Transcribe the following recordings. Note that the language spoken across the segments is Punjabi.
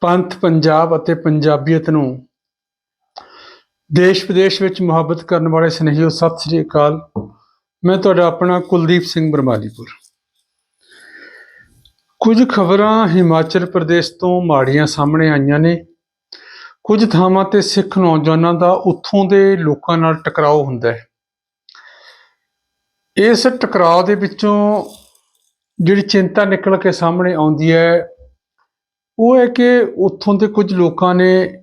ਪੰਥ ਪੰਜਾਬ ਅਤੇ ਪੰਜਾਬੀਅਤ ਨੂੰ ਦੇਸ਼ ਵਿਦੇਸ਼ ਵਿੱਚ ਮੁਹੱਬਤ ਕਰਨ ਵਾਲੇ ਸਨੇਹੀਓ, ਸਤਿ ਸ੍ਰੀ ਅਕਾਲ। ਮੈਂ ਤੁਹਾਡਾ ਆਪਣਾ ਕੁਲਦੀਪ ਸਿੰਘ ਬਰਮਾਲੀਪੁਰ। ਕੁਝ ਖਬਰਾਂ ਹਿਮਾਚਲ ਪ੍ਰਦੇਸ਼ ਤੋਂ ਮਾੜੀਆਂ ਸਾਹਮਣੇ ਆਈਆਂ ਨੇ। ਕੁਝ ਥਾਵਾਂ ਤੇ ਸਿੱਖ ਨੌਜਵਾਨਾਂ ਦਾ ਉੱਥੋਂ ਦੇ ਲੋਕਾਂ ਨਾਲ ਟਕਰਾਓ ਹੁੰਦਾ ਹੈ। ਇਸ ਟਕਰਾਅ ਦੇ ਵਿੱਚੋਂ ਜਿਹੜੀ ਚਿੰਤਾ ਨਿਕਲ ਕੇ ਸਾਹਮਣੇ ਆਉਂਦੀ ਹੈ ਉਹ ਹੈ ਕਿ ਉੱਥੋਂ ਦੇ ਕੁਝ ਲੋਕਾਂ ਨੇ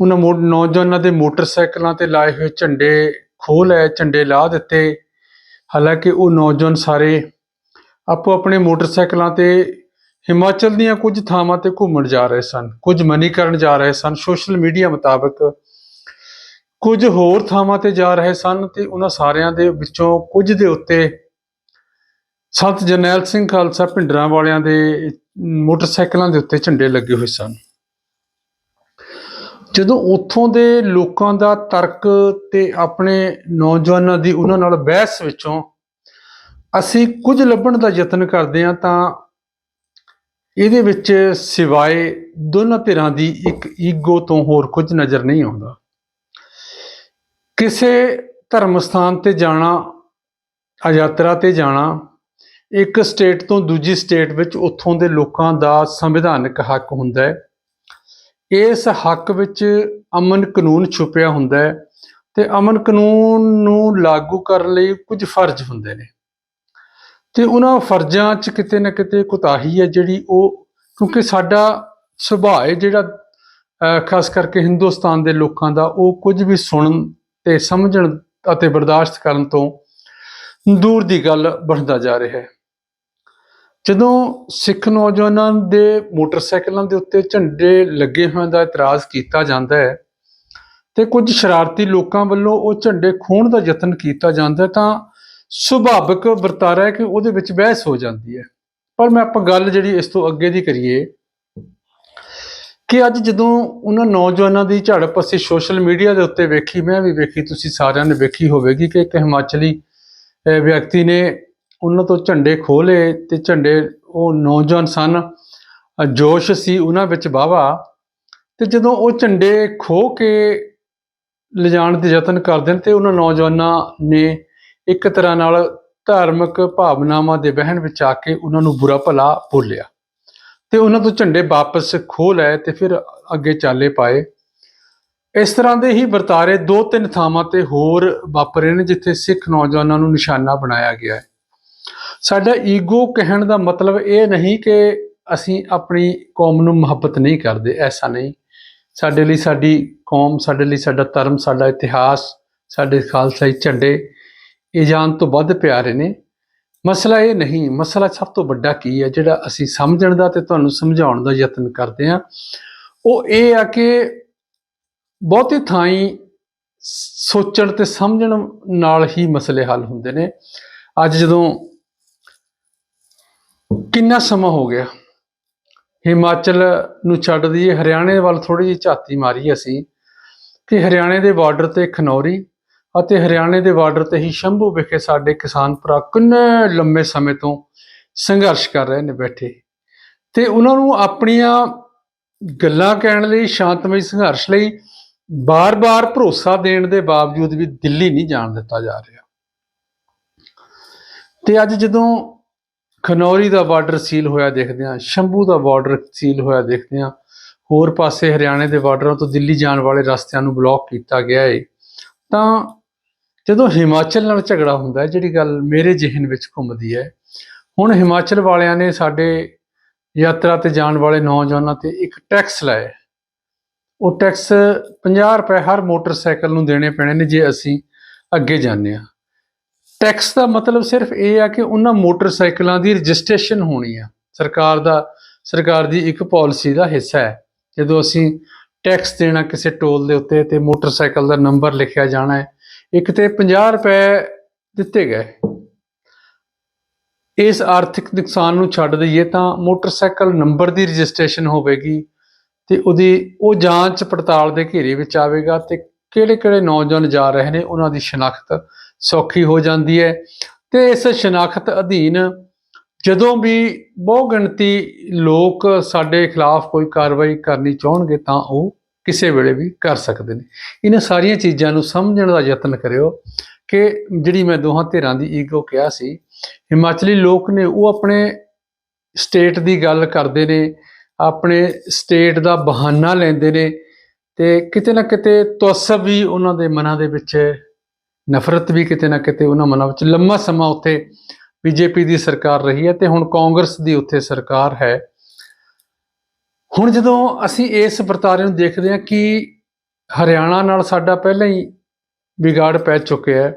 ਉਹਨਾਂ ਮੋ- ਨੌਜਵਾਨਾਂ ਦੇ ਮੋਟਰਸਾਈਕਲਾਂ ਤੇ ਲਾਏ ਹੋਏ ਝੰਡੇ ਖੋਹ ਲਏ, ਝੰਡੇ ਲਾ ਦਿੱਤੇ। ਹਾਲਾਂਕਿ ਉਹ ਨੌਜਵਾਨ ਸਾਰੇ ਆਪੋ ਆਪਣੇ ਮੋਟਰਸਾਈਕਲਾਂ ਤੇ ਹਿਮਾਚਲ ਦੀਆਂ ਕੁਝ ਥਾਵਾਂ ਤੇ ਘੁੰਮਣ ਜਾ ਰਹੇ ਸਨ, ਕੁਝ ਮਨੀਕਰਨ ਜਾ ਰਹੇ ਸਨ। ਸੋਸ਼ਲ ਮੀਡੀਆ ਮੁਤਾਬਕ ਕੁਝ ਹੋਰ ਥਾਵਾਂ ਤੇ ਜਾ ਰਹੇ ਸਨ ਤੇ ਉਹਨਾਂ ਸਾਰਿਆਂ ਦੇ ਵਿੱਚੋਂ ਕੁਝ ਦੇ ਉੱਤੇ ਸੰਤ ਜਰਨੈਲ ਸਿੰਘ ਖਾਲਸਾ ਭਿੰਡਰਾਂ ਵਾਲਿਆਂ ਦੇ ਮੋਟਰਸਾਈਕਲਾਂ ਦੇ ਉੱਤੇ ਝੰਡੇ ਲੱਗੇ ਹੋਏ ਸਨ। ਜਦੋਂ ਉੱਥੋਂ ਦੇ ਲੋਕਾਂ ਦਾ ਤਰਕ ਤੇ ਆਪਣੇ ਨੌਜਵਾਨਾਂ ਦੀ ਉਹਨਾਂ ਨਾਲ ਬਹਿਸ ਵਿੱਚੋਂ ਅਸੀਂ ਕੁਝ ਲੱਭਣ ਦਾ ਯਤਨ ਕਰਦੇ ਹਾਂ ਤਾਂ ਇਹਦੇ ਵਿੱਚ ਸਿਵਾਏ ਦੋਨਾਂ ਧਿਰਾਂ ਦੀ ਇੱਕ ਈਗੋ ਤੋਂ ਹੋਰ ਕੁਝ ਨਜ਼ਰ ਨਹੀਂ ਆਉਂਦਾ। ਕਿਸੇ ਧਰਮ ਸਥਾਨ ਤੇ ਜਾਣਾ ਯਾਤਰਾ ਤੇ ਜਾਣਾ ਇੱਕ ਸਟੇਟ ਤੋਂ ਦੂਜੀ ਸਟੇਟ ਵਿੱਚ ਉੱਥੋਂ ਦੇ ਲੋਕਾਂ ਦਾ ਸੰਵਿਧਾਨਕ ਹੱਕ ਹੁੰਦਾ ਹੈ। ਇਸ ਹੱਕ ਵਿੱਚ ਅਮਨ ਕਾਨੂੰਨ ਛੁਪਿਆ ਹੁੰਦਾ ਹੈ ਤੇ ਅਮਨ ਕਾਨੂੰਨ ਨੂੰ ਲਾਗੂ ਕਰਨ ਲਈ ਕੁਝ ਫਰਜ਼ ਹੁੰਦੇ ਨੇ। ਤੇ ਉਹਨਾਂ ਫਰਜ਼ਾਂ 'ਚ ਕਿਤੇ ਨਾ ਕਿਤੇ ਕੁਤਾਹੀ ਹੈ ਜਿਹੜੀ ਉਹ, ਕਿਉਂਕਿ ਸਾਡਾ ਸੁਭਾਅ ਹੈ ਜਿਹੜਾ ਖਾਸ ਕਰਕੇ ਹਿੰਦੁਸਤਾਨ ਦੇ ਲੋਕਾਂ ਦਾ, ਉਹ ਕੁਝ ਵੀ ਸੁਣਨ ਤੇ ਸਮਝਣ ਅਤੇ ਬਰਦਾਸ਼ਤ ਕਰਨ ਤੋਂ ਦੂਰ ਦੀ ਗੱਲ ਬਣਦਾ ਜਾ ਰਿਹਾ ਹੈ। ਜਦੋਂ ਸਿੱਖ ਨੌਜਵਾਨਾਂ ਦੇ ਮੋਟਰਸਾਈਕਲਾਂ ਦੇ ਉੱਤੇ ਝੰਡੇ ਲੱਗੇ ਹੋਣ ਦਾ ਇਤਰਾਜ਼ ਕੀਤਾ ਜਾਂਦਾ ਹੈ ਤੇ ਕੁਝ ਸ਼ਰਾਰਤੀ ਲੋਕਾਂ ਵੱਲੋਂ ਉਹ ਝੰਡੇ ਖੋਹਣ ਦਾ ਯਤਨ ਕੀਤਾ ਜਾਂਦਾ ਤਾਂ ਸੁਭਾਵਿਕ ਵਰਤਾਰਾ ਹੈ ਕਿ ਉਹਦੇ ਵਿੱਚ ਬਹਿਸ ਹੋ ਜਾਂਦੀ ਹੈ। ਪਰ ਮੈਂ ਆਪਾਂ ਗੱਲ ਜਿਹੜੀ ਇਸ ਤੋਂ ਅੱਗੇ ਦੀ ਕਰੀਏ ਕਿ ਅੱਜ ਜਦੋਂ ਉਹਨਾਂ ਨੌਜਵਾਨਾਂ ਦੀ ਝੜਪ ਅਸੀਂ ਸੋਸ਼ਲ ਮੀਡੀਆ ਦੇ ਉੱਤੇ ਵੇਖੀ, ਮੈਂ ਵੀ ਵੇਖੀ, ਤੁਸੀਂ ਸਾਰਿਆਂ ਨੇ ਵੇਖੀ ਹੋਵੇਗੀ ਕਿ ਇੱਕ ਹਿਮਾਚਲੀ ਵਿਅਕਤੀ ਨੇ ਉਹਨਾਂ ਤੋਂ ਝੰਡੇ ਖੋਹ ਲਏ ਤੇ ਝੰਡੇ ਉਹ ਨੌਜਵਾਨ ਸਨ। ਜੋਸ਼ ਸੀ ਉਹਨਾਂ ਵਿੱਚ ਵਾਹਵਾ। ਤੇ ਜਦੋਂ ਉਹ ਝੰਡੇ ਖੋਹ ਕੇ ਲਿਜਾਣ ਦੇ ਯਤਨ ਕਰਦੇ ਨੇ ਤੇ ਉਹਨਾਂ ਨੌਜਵਾਨਾਂ ਨੇ ਇੱਕ ਤਰ੍ਹਾਂ ਨਾਲ ਧਾਰਮਿਕ ਭਾਵਨਾਵਾਂ ਦੇ ਵਹਿਣ ਵਿੱਚ ਆ ਕੇ ਉਹਨਾਂ ਨੂੰ ਬੁਰਾ ਭਲਾ ਬੋਲਿਆ। ਤੇ ਉਹਨਾਂ ਤੋਂ ਝੰਡੇ ਵਾਪਸ ਖੋਹ ਲਏ ਤੇ ਫਿਰ ਅੱਗੇ ਚਾਲੇ ਪਾਏ। ਇਸ ਤਰ੍ਹਾਂ ਦੇ ਹੀ ਵਰਤਾਰੇ ਦੋ ਤਿੰਨ ਥਾਵਾਂ ਤੇ ਹੋਰ ਵਾਪਰੇ ਨੇ, ਜਿੱਥੇ ਸਿੱਖ ਨੌਜਵਾਨਾਂ ਨੂੰ ਨਿਸ਼ਾਨਾ ਬਣਾਇਆ ਗਿਆ ਹੈ। ਸਾਡਾ ਈਗੋ ਕਹਿਣ ਦਾ ਮਤਲਬ ਇਹ ਨਹੀਂ ਕਿ ਅਸੀਂ ਆਪਣੀ ਕੌਮ ਨੂੰ ਮੁਹੱਬਤ ਨਹੀਂ ਕਰਦੇ, ਐਸਾ ਨਹੀਂ। ਸਾਡੇ ਲਈ ਸਾਡੀ ਕੌਮ, ਸਾਡੇ ਲਈ ਸਾਡਾ ਧਰਮ, ਸਾਡਾ ਇਤਿਹਾਸ, ਸਾਡੇ ਖਾਲਸਾਈ ਝੰਡੇ, ਇਹ ਜਾਨ ਤੋਂ ਵੱਧ ਪਿਆਰੇ ਨੇ। ਮਸਲਾ ਇਹ ਨਹੀਂ, ਮਸਲਾ ਸਭ ਤੋਂ ਵੱਡਾ ਕੀ ਹੈ, ਜਿਹੜਾ ਅਸੀਂ ਸਮਝਣ ਦਾ ਤੇ ਤੁਹਾਨੂੰ ਸਮਝਾਉਣ ਦਾ ਯਤਨ ਕਰਦੇ ਹਾਂ, ਉਹ ਇਹ ਆ ਕਿ ਬਹੁਤੀ ਥਾਈਂ ਸੋਚਣ ਤੇ ਸਮਝਣ ਨਾਲ ਹੀ ਮਸਲੇ ਹੱਲ ਹੁੰਦੇ ਨੇ। ਅੱਜ ਜਦੋਂ ਕਿੰਨਾ ਸਮਾਂ ਹੋ ਗਿਆ? ਹਿਮਾਚਲ ਨੂੰ ਛੱਡ ਦਈਏ, ਹਰਿਆਣੇ ਵੱਲ ਥੋੜੀ ਜਿਹੀ ਝਾਤੀ ਮਾਰੀ ਅਸੀਂ ਕਿ ਹਰਿਆਣੇ ਦੇ ਬਾਰਡਰ ਤੇ ਖਨੌਰੀ ਅਤੇ ਹਰਿਆਣੇ ਦੇ ਬਾਰਡਰ ਤੇ ਹੀ ਸ਼ੰਭੂ ਵਿਖੇ ਸਾਡੇ ਕਿਸਾਨ ਭਰਾ ਕਿੰਨੇ ਲੰਮੇ ਸਮੇਂ ਤੋਂ ਸੰਘਰਸ਼ ਕਰ ਰਹੇ ਨੇ ਬੈਠੇ। ਤੇ ਉਹਨਾਂ ਨੂੰ ਆਪਣੀਆਂ ਗੱਲਾਂ ਕਹਿਣ ਲਈ, ਸ਼ਾਂਤਮਈ ਸੰਘਰਸ਼ ਲਈ ਬਾਰ-ਬਾਰ ਭਰੋਸਾ ਦੇਣ ਦੇ ਬਾਵਜੂਦ ਵੀ ਦਿੱਲੀ ਨਹੀਂ ਜਾਣ ਦਿੱਤਾ ਜਾ ਰਿਹਾ। ਤੇ ਅੱਜ ਜਦੋਂ ਖਨੌਰੀ ਦਾ ਬਾਰਡਰ ਸੀਲ ਹੋਇਆ ਦੇਖਦੇ ਹਾਂ, ਸ਼ੰਭੂ ਦਾ ਬਾਰਡਰ ਸੀਲ ਹੋਇਆ ਦੇਖਦੇ ਹਾਂ। ਹੋਰ ਪਾਸੇ ਹਰਿਆਣੇ ਦੇ ਬਾਰਡਰਾਂ ਤੋਂ ਦਿੱਲੀ ਜਾਣ ਵਾਲੇ ਰਸਤਿਆਂ ਨੂੰ ਬਲੌਕ ਕੀਤਾ ਗਿਆ ਹੈ ਤਾਂ ਜਦੋਂ ਹਿਮਾਚਲ ਨਾਲ ਝਗੜਾ ਹੁੰਦਾ ਹੈ, ਜਿਹੜੀ ਗੱਲ ਮੇਰੇ ਜ਼ਿਹਨ ਵਿੱਚ ਘੁੰਮਦੀ ਹੈ, ਹੁਣ ਹਿਮਾਚਲ ਵਾਲਿਆਂ ਨੇ ਸਾਡੇ ਯਾਤਰਾ ਤੇ ਜਾਣ ਵਾਲੇ ਨੌਜਵਾਨਾਂ ਤੇ ਇੱਕ ਟੈਕਸ ਲਾਇਆ ਉਹ ਟੈਕਸ 50 ਰੁਪਏ ਹਰ ਮੋਟਰਸਾਈਕਲ ਨੂੰ ਦੇਣੇ ਪੈਣੇ ਨੇ ਜੇ ਅਸੀਂ ਅੱਗੇ ਜਾਂਦੇ ਹਾਂ। ਟੈਕਸ ਦਾ ਮਤਲਬ ਸਿਰਫ ਇਹ ਆ ਕਿ ਉਹਨਾਂ ਮੋਟਰਸਾਈਕਲਾਂ ਦੀ ਰਜਿਸਟ੍ਰੇਸ਼ਨ ਹੋਣੀ ਆ। ਸਰਕਾਰ ਦਾ, ਸਰਕਾਰ ਦੀ ਇੱਕ ਪਾਲਿਸੀ ਦਾ ਹਿੱਸਾ ਹੈ। ਜਦੋਂ ਅਸੀਂ ਟੈਕਸ ਦੇਣਾ ਕਿਸੇ ਟੋਲ ਦੇ ਉੱਤੇ ਤੇ ਮੋਟਰਸਾਈਕਲ ਦਾ ਨੰਬਰ ਲਿਖਿਆ ਜਾਣਾ ਹੈ, ਇੱਕ ਤੇ 50 ਰੁਪਏ ਦਿੱਤੇ ਗਏ। ਇਸ ਆਰਥਿਕ ਨੁਕਸਾਨ ਨੂੰ ਛੱਡ ਦਈਏ ਤਾਂ ਮੋਟਰਸਾਈਕਲ ਨੰਬਰ ਦੀ ਰਜਿਸਟ੍ਰੇਸ਼ਨ ਹੋਵੇਗੀ ਤੇ ਉਹਦੀ, ਉਹ ਜਾਂਚ ਪੜਤਾਲ ਦੇ ਘੇਰੇ ਵਿੱਚ ਆਵੇਗਾ ਤੇ ਕਿਹੜੇ ਕਿਹੜੇ ਨੌਜਵਾਨ ਜਾ ਰਹੇ ਨੇ, ਉਹਨਾਂ ਦੀ ਸ਼ਨਾਖਤ ਸੌਖੀ ਹੋ ਜਾਂਦੀ ਹੈ। ਤੇ ਇਸ ਸ਼ਨਾਖਤ ਅਧੀਨ ਜਦੋਂ ਵੀ ਬਹੁ ਗਿਣਤੀ ਲੋਕ ਸਾਡੇ ਖਿਲਾਫ ਕੋਈ ਕਾਰਵਾਈ ਕਰਨੀ ਚਾਹਣਗੇ ਤਾਂ ਉਹ ਕਿਸੇ ਵੇਲੇ ਵੀ ਕਰ ਸਕਦੇ ਨੇ। ਇਹਨਾਂ ਸਾਰੀਆਂ ਚੀਜ਼ਾਂ ਨੂੰ ਸਮਝਣ ਦਾ ਯਤਨ ਕਰਿਓ ਕਿ ਜਿਹੜੀ ਮੈਂ ਦੋਹਾਂ ਧਿਰਾਂ ਦੀ ਈਗੋ ਕਿਹਾ ਸੀ, ਹਿਮਾਚਲੀ ਲੋਕ ਨੇ ਉਹ ਆਪਣੇ ਸਟੇਟ ਦੀ ਗੱਲ ਕਰਦੇ ਨੇ, ਆਪਣੇ ਸਟੇਟ ਦਾ ਬਹਾਨਾ ਲੈਂਦੇ ਨੇ ਤੇ ਕਿਤੇ ਨਾ ਕਿਤੇ ਤੁਅਸਬ ਵੀ ਉਹਨਾਂ ਦੇ ਮਨਾਂ ਦੇ ਵਿੱਚ ਨਫ਼ਰਤ ਵੀ ਕਿਤੇ ਨਾ ਕਿਤੇ ਉਹਨਾਂ ਮਨਾਂ ਵਿੱਚ ਲੰਮਾ ਸਮਾਂ ਉੱਥੇ ਬੀਜੇਪੀ ਦੀ ਸਰਕਾਰ ਰਹੀ ਹੈ ਤੇ ਹੁਣ ਕਾਂਗਰਸ ਦੀ ਉੱਥੇ ਸਰਕਾਰ ਹੈ। ਹੁਣ ਜਦੋਂ ਅਸੀਂ ਇਸ ਵਰਤਾਰੇ ਨੂੰ ਦੇਖਦੇ ਹਾਂ ਕਿ ਹਰਿਆਣਾ ਨਾਲ ਸਾਡਾ ਪਹਿਲਾਂ ਹੀ ਵਿਗਾੜ ਪੈ ਚੁੱਕਿਆ ਹੈ,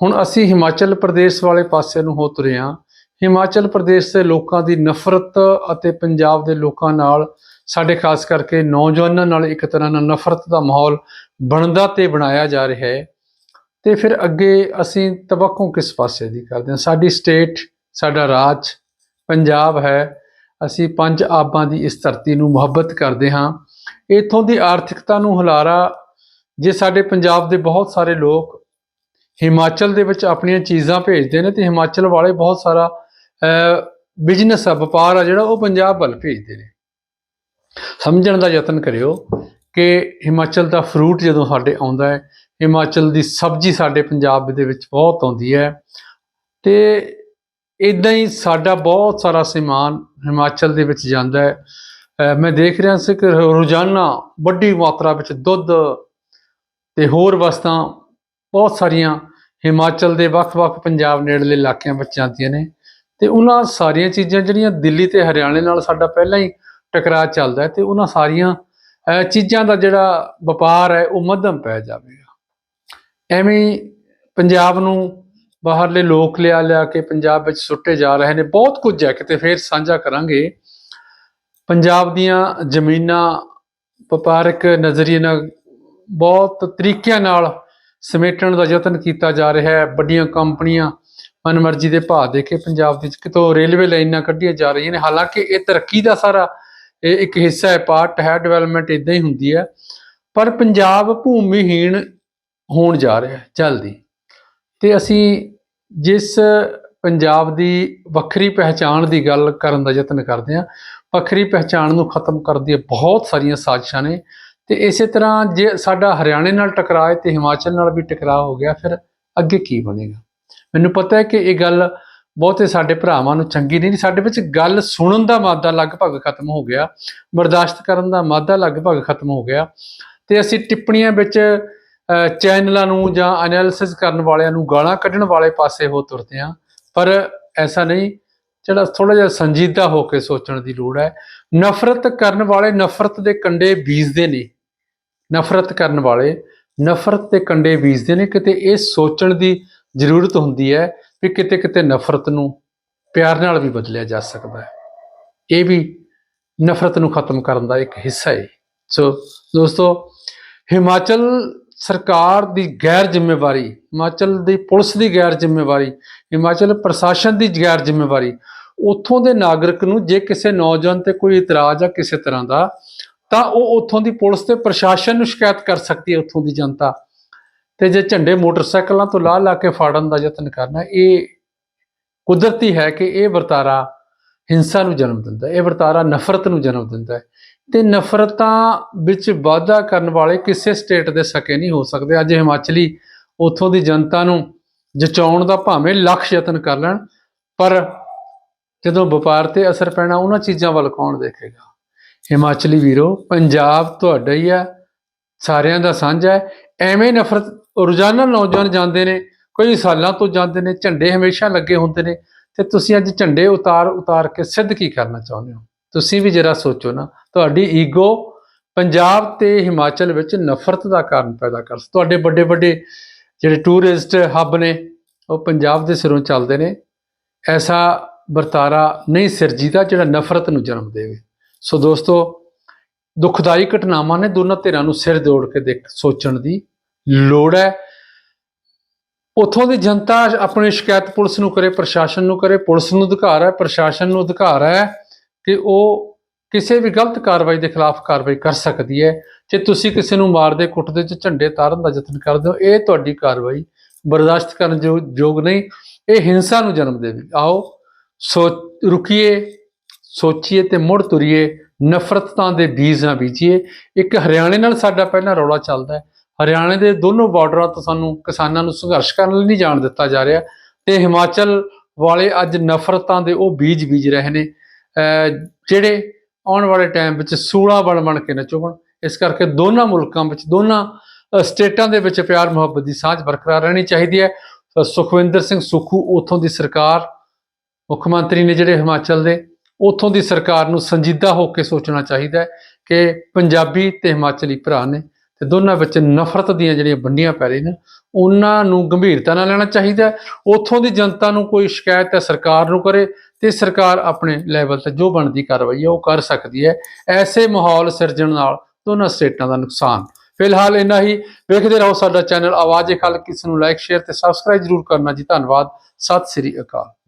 ਹੁਣ ਅਸੀਂ ਹਿਮਾਚਲ ਪ੍ਰਦੇਸ਼ ਵਾਲੇ ਪਾਸੇ ਨੂੰ ਹੋ ਤੁਰੇ ਹਾਂ। ਹਿਮਾਚਲ ਪ੍ਰਦੇਸ਼ ਦੇ ਲੋਕਾਂ ਦੀ ਨਫ਼ਰਤ ਅਤੇ ਪੰਜਾਬ ਦੇ ਲੋਕਾਂ ਨਾਲ ਸਾਡੇ ਖਾਸ ਕਰਕੇ ਨੌਜਵਾਨਾਂ ਨਾਲ ਇੱਕ ਤਰ੍ਹਾਂ ਨਾਲ ਨਫ਼ਰਤ ਦਾ ਮਾਹੌਲ ਬਣਦਾ ਤੇ ਬਣਾਇਆ ਜਾ ਰਿਹਾ ਹੈ। ਤੇ ਫਿਰ ਅੱਗੇ ਅਸੀਂ ਤਵੱਕੋਂ ਕਿਸ ਪਾਸੇ ਦੀ ਕਰਦੇ ਹਾਂ? ਸਾਡੀ ਸਟੇਟ ਸਾਡਾ ਰਾਜ, ਪੰਜਾਬ ਹੈ। ਅਸੀਂ ਪੰਜ ਆਬਾਂ ਦੀ ਇਸ ਧਰਤੀ ਨੂੰ ਮੁਹੱਬਤ ਕਰਦੇ ਹਾਂ। ਇਥੋਂ ਦੀ ਆਰਥਿਕਤਾ ਨੂੰ ਹੁਲਾਰਾ, ਜੇ ਸਾਡੇ ਪੰਜਾਬ ਦੇ ਬਹੁਤ ਸਾਰੇ ਲੋਕ ਹਿਮਾਚਲ ਦੇ ਵਿੱਚ ਆਪਣੀਆਂ ਚੀਜ਼ਾਂ ਭੇਜਦੇ ਨੇ, ਤੇ ਹਿਮਾਚਲ ਵਾਲੇ ਬਹੁਤ ਸਾਰਾ ਬਿਜ਼ਨਸ ਆ, ਵਪਾਰ ਆ ਜਿਹੜਾ ਉਹ ਪੰਜਾਬ ਵੱਲ ਭੇਜਦੇ ਨੇ। ਸਮਝਣ ਦਾ ਯਤਨ ਕਰਿਓ ਕਿ ਹਿਮਾਚਲ ਦਾ ਫਰੂਟ ਜਦੋਂ ਸਾਡੇ ਆਉਂਦਾ ਹੈ ਹਿਮਾਚਲ ਦੀ ਸਬਜ਼ੀ ਸਾਡੇ ਪੰਜਾਬ ਦੇ ਵਿੱਚ ਬਹੁਤ ਆਉਂਦੀ ਹੈ। ਤੇ ਇਦਾਂ ਹੀ ਸਾਡਾ ਬਹੁਤ ਸਾਰਾ ਸਮਾਨ ਹਿਮਾਚਲ ਦੇ ਵਿੱਚ ਜਾਂਦਾ ਹੈ। ਮੈਂ ਦੇਖ ਰਿਹਾ ਸੀ ਕਿ ਰੋਜ਼ਾਨਾ ਵੱਡੀ ਮਾਤਰਾ ਵਿੱਚ ਦੁੱਧ ਤੇ ਹੋਰ ਵਸਤਾਂ ਬਹੁਤ ਸਾਰੀਆਂ ਹਿਮਾਚਲ ਦੇ ਵੱਖ-ਵੱਖ ਪੰਜਾਬ ਨੇੜਲੇ ਇਲਾਕਿਆਂ ਵਿੱਚ ਜਾਂਦੀਆਂ ਨੇ। ਤੇ ਉਹਨਾਂ ਸਾਰੀਆਂ ਚੀਜ਼ਾਂ ਜਿਹੜੀਆਂ ਦਿੱਲੀ ਤੇ ਹਰਿਆਣੇ ਨਾਲ ਸਾਡਾ ਪਹਿਲਾਂ ਹੀ ਟਕਰਾਅ ਚੱਲਦਾ ਹੈ ਤੇ ਉਹਨਾਂ ਸਾਰੀਆਂ ਚੀਜ਼ਾਂ ਦਾ ਜਿਹੜਾ ਵਪਾਰ ਹੈ ਉਹ ਮੱਧਮ ਪੈ ਜਾਵੇ। ਐਵੇਂ ਪੰਜਾਬ ਨੂੰ ਬਾਹਰਲੇ ਲੋਕ ਲਿਆ ਲਿਆ ਕੇ ਪੰਜਾਬ ਵਿੱਚ ਸੁੱਟੇ ਜਾ ਰਹੇ ਨੇ, ਬਹੁਤ ਕੁਝ ਹੈ, ਕਿਤੇ ਫੇਰ ਸਾਂਝਾ ਕਰਾਂਗੇ। ਪੰਜਾਬ ਦੀਆਂ ਜ਼ਮੀਨਾਂ, ਵਪਾਰਕ ਨਜ਼ਰੀਏ ਨਾਲ ਬਹੁਤ ਤਰੀਕਿਆਂ ਨਾਲ ਸਮੇਟਣ ਦਾ ਯਤਨ ਕੀਤਾ ਜਾ ਰਿਹਾ ਹੈ। ਵੱਡੀਆਂ ਕੰਪਨੀਆਂ ਮਨਮਰਜ਼ੀ ਦੇ ਭਾਅ ਦੇ ਕੇ ਪੰਜਾਬ ਵਿੱਚ ਕਿਤੋਂ ਰੇਲਵੇ ਲਾਈਨਾਂ ਕੱਢੀਆਂ ਜਾ ਰਹੀਆਂ ਨੇ। ਹਾਲਾਂਕਿ ਇਹ ਤਰੱਕੀ ਦਾ ਸਾਰਾ ਇਹ ਇੱਕ ਹਿੱਸਾ ਹੈ ਪਾਰਟ ਹੈ ਡਿਵੈਲਪਮੈਂਟ ਇਦਾਂ ਹੀ ਹੁੰਦੀ ਹੈ। ਪਰ ਪੰਜਾਬ ਭੂਮੀਹੀਣ ਹੋਣ ਜਾ ਰਿਹਾ ਜਲਦੀ ਤੇ ਅਸੀਂ ਜਿਸ ਪੰਜਾਬ ਦੀ ਵੱਖਰੀ ਪਹਿਚਾਣ ਦੀ ਗੱਲ ਕਰਨ ਦਾ ਯਤਨ ਕਰਦੇ ਹਾਂ, ਵੱਖਰੀ ਪਹਿਚਾਣ ਨੂੰ ਖਤਮ ਕਰਨ ਦੀਆਂ ਬਹੁਤ ਸਾਰੀਆਂ ਸਾਜ਼ਿਸ਼ਾਂ ਨੇ। ਤੇ ਇਸੇ ਤਰ੍ਹਾਂ ਜੇ ਸਾਡਾ ਹਰਿਆਣੇ ਨਾਲ ਟਕਰਾਏ ਤੇ ਹਿਮਾਚਲ ਨਾਲ ਵੀ ਟਕਰਾਅ ਹੋ ਗਿਆ, ਫਿਰ ਅੱਗੇ ਕੀ ਬਣੇਗਾ? ਮੈਨੂੰ ਪਤਾ ਹੈ ਕਿ ਇਹ ਗੱਲ ਬਹੁਤੇ ਸਾਡੇ ਭਰਾਵਾਂ ਨੂੰ ਚੰਗੀ ਨਹੀਂ ਸਾਡੇ ਵਿੱਚ ਗੱਲ ਸੁਣਨ ਦਾ ਮਾਦਾ ਲਗਭਗ ਖਤਮ ਹੋ ਗਿਆ, ਬਰਦਾਸ਼ਤ ਕਰਨ ਦਾ ਮਾਦਾ ਲਗਭਗ ਖਤਮ ਹੋ ਗਿਆ। ਤੇ ਅਸੀਂ ਟਿੱਪਣੀਆਂ ਵਿੱਚ ਚੈਨਲਾਂ ਨੂੰ ਜਾਂ ਐਨਾਲਿਸਿਸ ਕਰਨ ਵਾਲਿਆਂ ਨੂੰ ਗਾਲਾਂ ਕੱਢਣ ਵਾਲੇ ਪਾਸੇ ਹੋ ਤੁਰਦੇ ਹਾਂ, ਪਰ ਐਸਾ ਨਹੀਂ, ਜਿਹੜਾ ਥੋੜਾ ਜਿਹਾ ਸੰਜੀਦਾ ਹੋ ਕੇ ਸੋਚਣ ਦੀ ਲੋੜ ਹੈ। ਨਫ਼ਰਤ ਕਰਨ ਵਾਲੇ ਨਫ਼ਰਤ ਦੇ ਕੰਡੇ ਬੀਜਦੇ ਨੇ। ਨਫ਼ਰਤ ਕਰਨ ਵਾਲੇ ਨਫ਼ਰਤ ਦੇ ਕੰਡੇ ਬੀਜਦੇ ਨੇ, ਕਿਤੇ ਇਹ ਸੋਚਣ ਦੀ ਜ਼ਰੂਰਤ ਹੁੰਦੀ ਹੈ ਵੀ ਕਿਤੇ ਕਿਤੇ ਨਫ਼ਰਤ ਨੂੰ ਪਿਆਰ ਨਾਲ ਵੀ ਬਦਲਿਆ ਜਾ ਸਕਦਾ ਹੈ। ਇਹ ਵੀ ਨਫ਼ਰਤ ਨੂੰ ਖਤਮ ਕਰਨ ਦਾ ਇੱਕ ਹਿੱਸਾ ਹੈ। ਸੋ ਦੋਸਤੋ, ਹਿਮਾਚਲ ਸਰਕਾਰ ਦੀ ਗੈਰ ਜ਼ਿੰਮੇਵਾਰੀ, ਹਿਮਾਚਲ ਦੀ ਪੁਲਿਸ ਦੀ ਗੈਰ ਜ਼ਿੰਮੇਵਾਰੀ, ਹਿਮਾਚਲ ਪ੍ਰਸ਼ਾਸਨ ਦੀ ਗੈਰ ਜ਼ਿੰਮੇਵਾਰੀ, ਉੱਥੋਂ ਦੇ ਨਾਗਰਿਕ ਨੂੰ ਜੇ ਕਿਸੇ ਨੌਜਵਾਨ ਤੇ ਕੋਈ ਇਤਰਾਜ਼ ਆ ਕਿਸੇ ਤਰ੍ਹਾਂ ਦਾ, ਤਾਂ ਉਹ ਉੱਥੋਂ ਦੀ ਪੁਲਿਸ ਤੇ ਪ੍ਰਸ਼ਾਸਨ ਨੂੰ ਸ਼ਿਕਾਇਤ ਕਰ ਸਕਦੀ ਹੈ ਉੱਥੋਂ ਦੀ ਜਨਤਾ। ਤੇ ਜੇ ਝੰਡੇ ਮੋਟਰਸਾਈਕਲਾਂ ਤੋਂ ਲਾਹ ਲਾ ਕੇ ਫਾੜਨ ਦਾ ਯਤਨ ਕਰਨਾ, ਇਹ ਕੁਦਰਤੀ ਹੈ ਕਿ ਇਹ ਵਰਤਾਰਾ ਹਿੰਸਾ ਨੂੰ ਜਨਮ ਦਿੰਦਾ ਹੈ ਇਹ ਵਰਤਾਰਾ ਨਫ਼ਰਤ ਨੂੰ ਜਨਮ ਦਿੰਦਾ ਹੈ। ਤੇ ਨਫ਼ਰਤਾਂ ਵਿੱਚ ਵਾਧਾ ਕਰਨ ਵਾਲੇ ਕਿਸੇ ਸਟੇਟ ਦੇ ਸਕੇ ਨਹੀਂ ਹੋ ਸਕਦੇ। ਅੱਜ ਹਿਮਾਚਲੀ ਉੱਥੋਂ ਦੀ ਜਨਤਾ ਨੂੰ ਜਚਾਉਣ ਦਾ ਭਾਵੇਂ ਲੱਖ ਯਤਨ ਕਰ ਲੈਣ, ਪਰ ਜਦੋਂ ਵਪਾਰ ਤੇ ਅਸਰ ਪੈਣਾ, ਉਹਨਾਂ ਚੀਜ਼ਾਂ ਵੱਲ ਕੌਣ ਦੇਖੇਗਾ? ਹਿਮਾਚਲੀ ਵੀਰੋ, ਪੰਜਾਬ ਤੁਹਾਡਾ ਹੀ ਆ, ਸਾਰਿਆਂ ਦਾ ਸਾਂਝਾ ਹੈ। ਐਵੇਂ ਨਫ਼ਰਤ, ਰੋਜ਼ਾਨਾ ਨੌਜਵਾਨ ਜਾਂਦੇ ਨੇ, ਕਈ ਸਾਲਾਂ ਤੋਂ ਜਾਂਦੇ ਨੇ, ਝੰਡੇ ਹਮੇਸ਼ਾ ਲੱਗੇ ਹੁੰਦੇ ਨੇ, ਤੇ ਤੁਸੀਂ ਅੱਜ ਝੰਡੇ ਉਤਾਰ ਉਤਾਰ ਕੇ ਸਿੱਧ ਕੀ ਕਰਨਾ ਚਾਹੁੰਦੇ ਹੋ? ਤੁਸੀਂ ਵੀ ਜਰਾ ਸੋਚੋ ਨਾ, ਤੁਹਾਡੀ ਈਗੋ ਪੰਜਾਬ ਤੇ ਹਿਮਾਚਲ ਵਿੱਚ ਨਫ਼ਰਤ ਦਾ ਕਾਰਨ ਪੈਦਾ ਕਰ ਤੁਹਾਡੇ ਵੱਡੇ ਵੱਡੇ ਜਿਹੜੇ ਟੂਰਿਸਟ ਹੱਬ ਨੇ, ਉਹ ਪੰਜਾਬ ਦੇ ਸਿਰੋਂ ਚੱਲਦੇ ਨੇ। ਐਸਾ ਵਰਤਾਰਾ ਨਹੀਂ ਸਿਰਜੀਦਾ ਜਿਹੜਾ ਨਫ਼ਰਤ ਨੂੰ ਜਨਮ ਦੇਵੇ। ਸੋ ਦੋਸਤੋ, ਦੁਖਦਾਈ ਘਟਨਾਵਾਂ ਨੇ ਦੋਨਾਂ ਧਿਰਾਂ ਨੂੰ ਸਿਰ ਜੋੜ ਕੇ ਦੇਖ ਸੋਚਣ ਦੀ ਲੋੜ ਹੈ। ਉਥੋਂ ਦੀ ਜਨਤਾ ਆਪਣੀ ਸ਼ਿਕਾਇਤ ਪੁਲਿਸ ਨੂੰ ਕਰੇ, ਪ੍ਰਸ਼ਾਸਨ ਨੂੰ ਕਰੇ। ਪੁਲਿਸ ਨੂੰ ਅਧਿਕਾਰ ਹੈ, ਪ੍ਰਸ਼ਾਸਨ ਨੂੰ ਅਧਿਕਾਰ ਹੈ। ਕਿ ਉਹ ਕਿਸੇ ਵੀ ਗਲਤ ਕਾਰਵਾਈ ਦੇ ਖਿਲਾਫ ਕਾਰਵਾਈ ਕਰ ਸਕਦੀ ਹੈ। ਜੇ ਤੁਸੀਂ ਕਿਸੇ ਨੂੰ ਮਾਰਦੇ, ਕੁੱਟਦੇ ਚ ਝੰਡੇ ਤਾਰਨ ਦਾ ਯਤਨ ਕਰਦੇ ਹੋ, ਇਹ ਤੁਹਾਡੀ ਕਾਰਵਾਈ ਬਰਦਾਸ਼ਤ ਕਰਨ ਯੋ- ਯੋਗ ਨਹੀਂ। ਇਹ ਹਿੰਸਾ ਨੂੰ ਜਨਮ ਦੇਵੇਗੀ। ਆਓ, ਸੋ, ਰੁਕੀਏ, ਸੋਚੀਏ ਤੇ ਮੁੜ ਤੁਰੀਏ। ਨਫ਼ਰਤਾਂ ਦੇ ਬੀਜ ਨਾ ਬੀਜੀਏ। ਇੱਕ ਹਰਿਆਣੇ ਨਾਲ ਸਾਡਾ ਪਹਿਲਾਂ ਰੌਲਾ ਚੱਲਦਾ ਹੈ। ਹਰਿਆਣੇ ਦੇ ਦੋਨੋਂ ਬਾਰਡਰਾਂ ਤੋਂ ਸਾਨੂੰ ਕਿਸਾਨਾਂ ਨੂੰ ਸੰਘਰਸ਼ ਕਰਨ ਲਈ ਨਹੀਂ ਜਾਣ ਦਿੱਤਾ ਜਾ ਰਿਹਾ। ਤੇ ਹਿਮਾਚਲ ਵਾਲੇ ਅੱਜ ਨਫ਼ਰਤਾਂ ਦੇ ਉਹ ਬੀਜ ਬੀਜ ਰਹੇ ਨੇ। ਜਿਹੜੇ ਆਉਣ ਵਾਲੇ ਟਾਈਮ ਵਿੱਚ ਸੂਲਾ ਬਣ ਬਣ ਕੇ ਨਚੋਣ ਇਸ ਕਰਕੇ ਦੋਨਾਂ ਮੁਲਕਾਂ ਵਿੱਚ, ਦੋਨਾਂ ਸਟੇਟਾਂ ਦੇ ਵਿੱਚ ਪਿਆਰ ਮੁਹੱਬਤ ਦੀ ਸਾਂਝ ਬਰਕਰਾਰ ਰਹਿਣੀ ਚਾਹੀਦੀ ਹੈ। ਸੁਖਵਿੰਦਰ ਸਿੰਘ ਸੁਖੂ ਉਥੋਂ ਦੀ ਸਰਕਾਰ, ਮੁੱਖ ਮੰਤਰੀ ਨੇ ਜਿਹੜੇ ਹਿਮਾਚਲ ਦੇ, ਉਥੋਂ ਦੀ ਸਰਕਾਰ ਨੂੰ ਸੰਜੀਦਾ ਹੋ ਕੇ ਸੋਚਣਾ ਚਾਹੀਦਾ ਹੈ ਕਿ ਪੰਜਾਬੀ ਤੇ ਹਿਮਾਚਲੀ ਭਰਾ ਨੇ ਤੇ ਦੋਨਾਂ ਵਿੱਚ ਨਫ਼ਰਤ ਦੀਆਂ ਜਿਹੜੀਆਂ ਵੰਡੀਆਂ ਪੈ ਰਹੀਆਂ ਨੇ, ਉਹਨਾਂ ਨੂੰ ਗੰਭੀਰਤਾ ਨਾਲ ਲੈਣਾ ਚਾਹੀਦਾ ਉੱਥੋਂ ਦੀ ਜਨਤਾ ਨੂੰ ਕੋਈ ਸ਼ਿਕਾਇਤ ਹੈ ਸਰਕਾਰ ਨੂੰ ਕਰੇ ਤੇ ਸਰਕਾਰ ਆਪਣੇ ਲੈਵਲ ਤੇ ਜੋ ਬਣਦੀ ਕਾਰਵਾਈ ਹੈ, ਉਹ ਕਰ ਸਕਦੀ ਹੈ। ਐਸੇ ਮਾਹੌਲ ਸਿਰਜਣ ਨਾਲ ਦੋਨਾਂ ਸਟੇਟਾਂ ਦਾ ਨੁਕਸਾਨ। ਫਿਲਹਾਲ ਇੰਨਾ ਹੀ। ਵੇਖਦੇ ਰਹੋ ਸਾਡਾ ਚੈਨਲ ਆਵਾਜ਼ ਖਲ ਇਸ ਨੂੰ ਲਾਈਕ, ਸ਼ੇਅਰ ਤੇ ਸਬਸਕ੍ਰਾਈਬ ਜਰੂਰ ਕਰਨਾ ਜੀ। ਧੰਨਵਾਦ। ਸਤਿ ਸ੍ਰੀ ਅਕਾਲ।